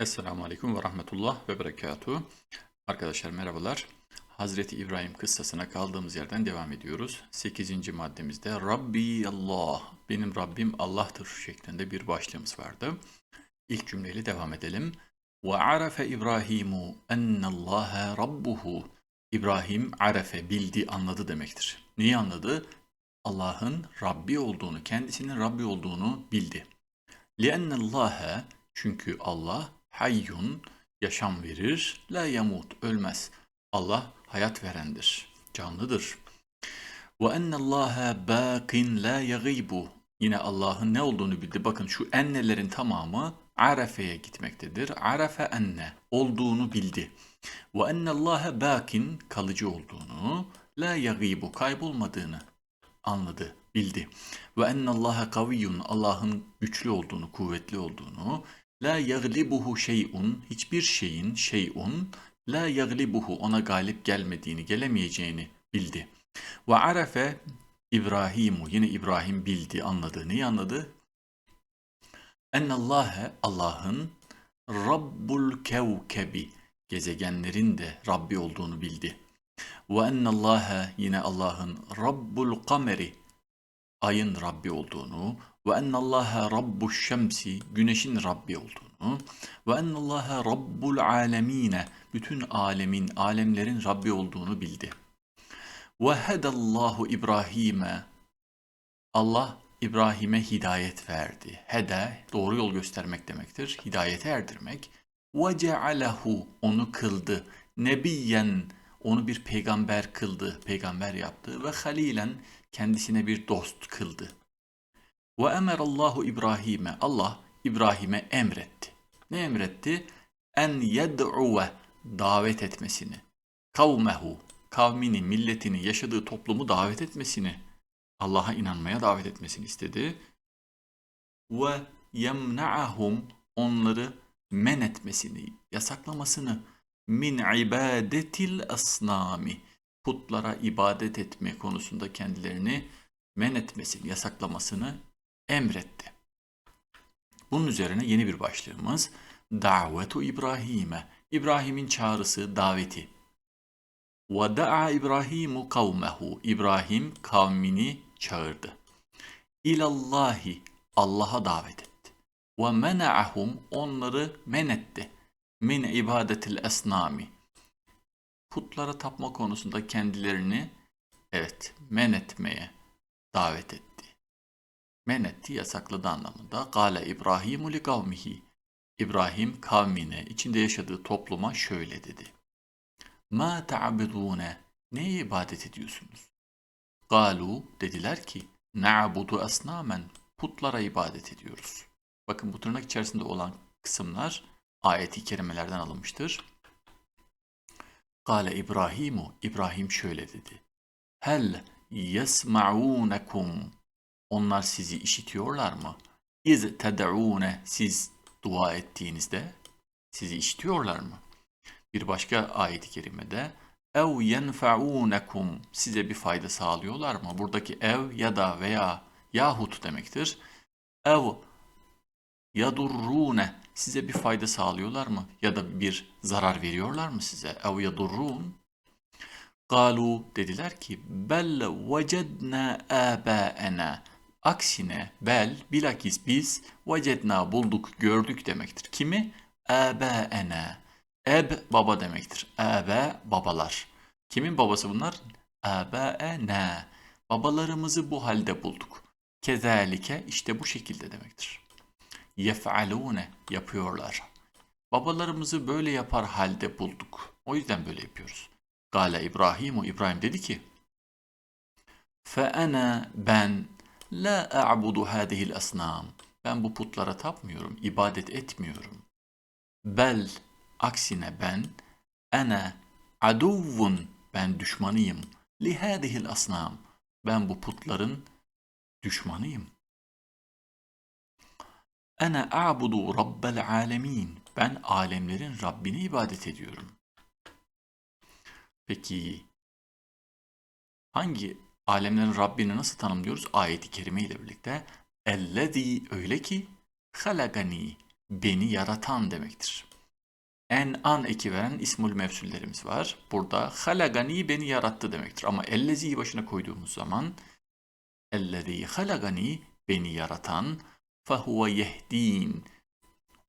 Esselamu Aleyküm ve Rahmetullah ve Berekatuhu. Arkadaşlar merhabalar. Hazreti İbrahim kıssasına kaldığımız yerden devam ediyoruz. 8. maddemizde Rabbi Allah, benim Rabbim Allah'tır şeklinde bir başlığımız vardı. İlk cümleyle devam edelim. Ve arafe İbrahimu ennallâhe rabbuhu. İbrahim arefe, bildi, anladı demektir. Neyi anladı? Allah'ın Rabbi olduğunu, kendisinin Rabbi olduğunu bildi. لِأَنَّ çünkü Allah hayyun yaşam verir, la yamut ölmez. Allah hayat verendir, canlıdır. Ve ennallaha baqin la yagibu. Yine Allah'ın ne olduğunu bildi. Bakın şu ennelerin tamamı Arafe'ye gitmektedir. Arafe enne olduğunu bildi. Ve ennallaha baqin kalıcı olduğunu, la yagibu kaybolmadığını anladı, bildi. Ve ennallaha kaviyyun Allah'ın güçlü olduğunu, kuvvetli olduğunu, la yaglibuhu şey'un hiçbir şeyin şey'un la yaglibuhu ona galip gelmediğini, gelemeyeceğini bildi. Ve arafe İbrahimu yine İbrahim bildi, anladı. Neyi anladı? Allah'ın Rabbul kevkebi gezegenlerin de Rabbi olduğunu bildi. Ve ennallâhe yine Allah'ın Rabbul kameri ayın Rabbi olduğunu ve ennallâhe rabbuş şemsi güneşin Rabbi olduğunu ve ennallâhe rabbul alemine bütün alemin, alemlerin Rabbi olduğunu bildi. Ve hedallahu İbrahim'e Allah İbrahim'e hidayet verdi. Hede doğru yol göstermek demektir. Hidayete erdirmek. Ve cealehu onu kıldı. Nebiyen onu bir peygamber kıldı, peygamber yaptı ve halilen kendisine bir dost kıldı. Ve emerallahu İbrahim'e Allah İbrahim'e emretti. Ne emretti? En yed'uve davet etmesini. Kavmehu kavmini, milletini, yaşadığı toplumu davet etmesini. Allah'a inanmaya davet etmesini istedi. Ve yemna'ahum onları men etmesini, yasaklamasını min ibadetil asnami putlara ibadet etme konusunda kendilerini men etmesini, yasaklamasını emretti. Bunun üzerine yeni bir başlığımız davetu İbrahim'e. İbrahim'in çağrısı, daveti. Ve da'a İbrahimu kavmehu. İbrahim kavmini çağırdı. İlallahi Allah'a davet etti. Ve mena'ahum onları men etti. Min ibadetil esnami. Putlara tapma konusunda kendilerini evet men etmeye davet etti men etti, yasakladı anlamında. Gale İbrahimu li kavmihi. İbrahim kavmine, içinde yaşadığı topluma şöyle dedi. Ma ta'budune. Neye ibadet ediyorsunuz? Galu dediler ki na'budu asnamen. Putlara ibadet ediyoruz. Bakın bu tırnak içerisinde olan kısımlar ayeti kerimelerden alınmıştır. Gale İbrahimu. İbrahim şöyle dedi. Hel yesma'unekum onlar sizi işitiyorlar mı? İz ted'une siz dua ettiğinizde sizi işitiyorlar mı? Bir başka ayet-i kerimede ev yenfa'unekum size bir fayda sağlıyorlar mı? Buradaki ev ya da veya yahut demektir. Ev yadurrune size bir fayda sağlıyorlar mı? Ya da bir zarar veriyorlar mı size? Ev yadurrun Galu dediler ki bel vecedna abaena Aksine bel bilakis biz vecedna bulduk gördük demektir. Kimi? Ebeene. Eb baba demektir. Ebe babalar. Kimin babası bunlar? Ebeene. Babalarımızı bu halde bulduk. Kezalike işte bu şekilde demektir. Yef'alune yapıyorlar. Babalarımızı böyle yapar halde bulduk. O yüzden böyle yapıyoruz. Gale İbrahimu İbrahim dedi ki Fe ana ben La a'budu hadihil asnam. Ben bu putlara tapmıyorum, ibadet etmiyorum. Bel, aksine ben, ene aduvvun, ben düşmanıyım. Li hadihil asnam. Ben bu putların düşmanıyım. Ene a'budu rabbel alemin. Ben alemlerin Rabbine ibadet ediyorum. Peki hangi alemlerin Rabbini nasıl tanımlıyoruz? Ayeti kerime ile birlikte. Ellezî öyle ki halagani beni yaratan demektir. En an eki veren ismul mevsullerimiz var. Burada halagani beni yarattı demektir. Ama elleziyi başına koyduğumuz zaman ellezî halagani beni yaratan fehuve yehdin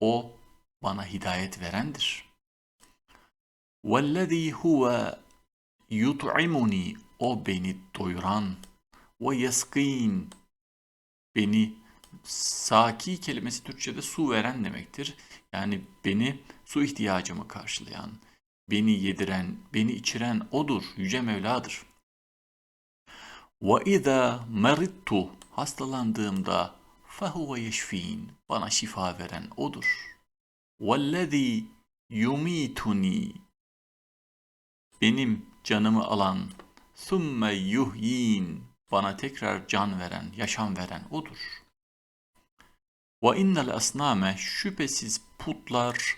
o bana hidayet verendir. Vellezî huve yut'imuni o beni doyuran ve yeskîn beni saki kelimesi Türkçe'de su veren demektir. Yani beni su ihtiyacımı karşılayan, beni yediren, beni içiren odur, yüce Mevla'dır. Ve izâ hastalandığımda fehuve yeşfîn bana şifa veren odur. Vellezî yumituni benim canımı alan thumme yuhyin bana tekrar can veren, yaşam veren odur. Ve innel asname şüphesiz putlar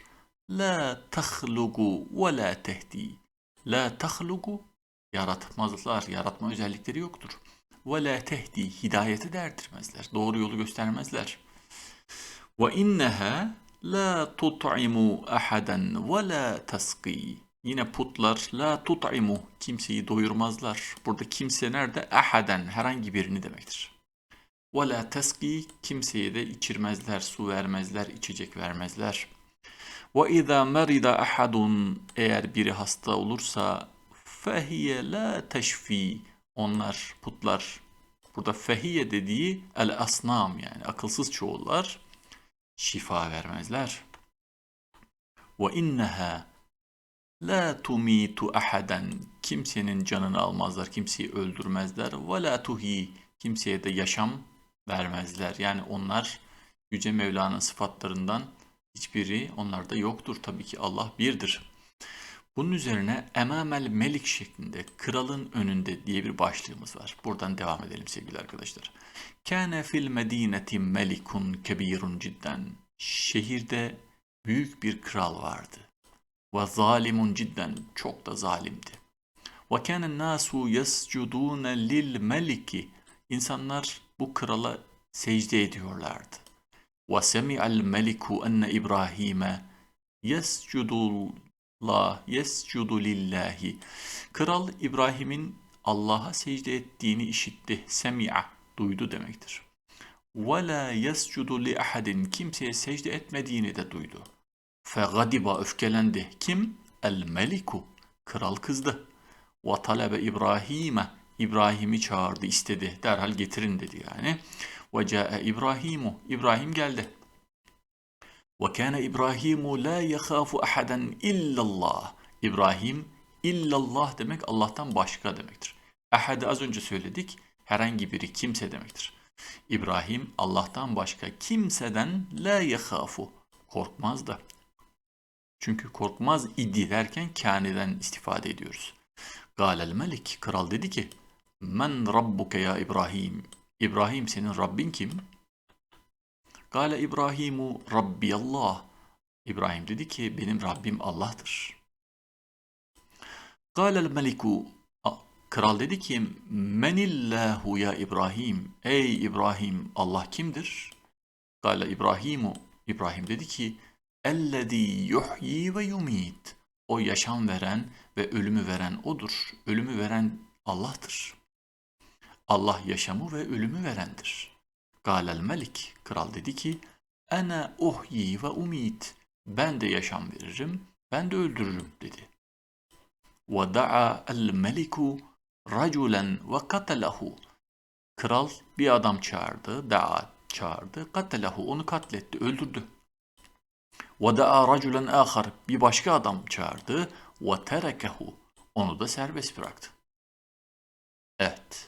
la tahlugu ve la. La tahlugu yaratmazlar, yaratma özellikleri yoktur. Ve la hidayeti de erdirmezler. Doğru yolu göstermezler. Ve inneha la tut'imu ahaden ve la. Yine putlar la tut'imu kimseyi doyurmazlar. Burada kimse nerede? Ahaden herhangi birini demektir. Ve la teski kimseye de içirmezler, su vermezler, içecek vermezler. Ve izâ merida ahadun eğer biri hasta olursa fehiye la teşfi onlar putlar burada fehiye dediği el asnam yani akılsız çoğullar şifa vermezler. Ve inneha la tumitu ahaden kimsenin canını almazlar, kimseyi öldürmezler. Ve la tuhi kimseye de yaşam vermezler. Yani onlar Yüce Mevla'nın sıfatlarından hiçbiri onlarda yoktur. Tabii ki Allah birdir. Bunun üzerine emamel melik şeklinde kralın önünde diye bir başlığımız var. Buradan devam edelim sevgili arkadaşlar. Kâne fil medineti melikun kebirun cidden. Şehirde büyük bir kral vardı. Ve zalimun cidden çok da zalimdi. Ve kâne nasu yescudûne lil meliki. İnsanlar bu krala secde ediyorlardı. Ve semi'al meliku enne İbrahim'e yescudu yescudu lillahi. Kral İbrahim'in Allah'a secde ettiğini işitti. Semi'a duydu demektir. Ve la yescudu li ahadin kimseye secde etmediğini de duydu. Fegadiba öfkelendi. Kim? El meliku. Kral kızdı. Ve talebe İbrahim'e İbrahim'i çağırdı, istedi. Derhal getirin dedi yani. Ve ca'e İbrahimu. İbrahim geldi. Ve kâne İbrahimu la yekhafu ahaden illallah. İbrahim illallah demek Allah'tan başka demektir. Ahad'ı az önce söyledik. Herhangi biri kimse demektir. İbrahim Allah'tan başka kimseden la yekhafu. Korkmaz da. Çünkü korkmaz idi derken kâniden istifade ediyoruz. Galel melik. Kral dedi ki Men rabbuke ya İbrahim. İbrahim senin Rabbin kim? Gale İbrahimu Rabbiyallah. İbrahim dedi ki benim Rabbim Allah'tır. Galel meliku Kral dedi ki menillahu ya İbrahim. Ey İbrahim Allah kimdir? Gale İbrahimu İbrahim dedi ki ellezî yuhyi ve yumit. O yaşam veren ve ölümü veren odur. Ölümü veren Allah'tır. Allah yaşamı ve ölümü verendir. Galel melik, kral dedi ki, Ene uhyi ve umit, ben de yaşam veririm, ben de öldürürüm dedi. Ve da'a el meliku raculen ve katalehu. Kral bir adam çağırdı, da'a çağırdı, katalehu onu katletti, öldürdü. Da'a raculen ahar bir başka adam çağırdı ve terekehu onu da serbest bıraktı. Evet.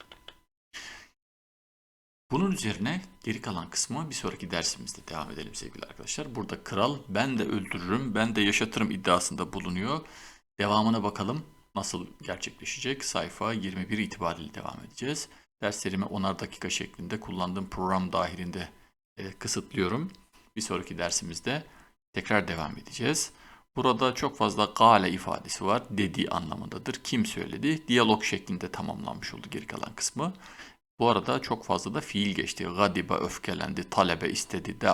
Bunun üzerine geri kalan kısmı bir sonraki dersimizde devam edelim sevgili arkadaşlar. Burada kral ben de öldürürüm, ben de yaşatırım iddiasında bulunuyor. Devamına bakalım nasıl gerçekleşecek. Sayfa 21 itibariyle devam edeceğiz. Derslerimi 10'ar dakika şeklinde kullandığım program dahilinde e, kısıtlıyorum. Bir sonraki dersimizde tekrar devam edeceğiz. Burada çok fazla gale ifadesi var. Dediği anlamındadır. Kim söyledi? Diyalog şeklinde tamamlanmış oldu geri kalan kısmı. Bu arada çok fazla da fiil geçti. Gadiba öfkelendi, talebe istedi, de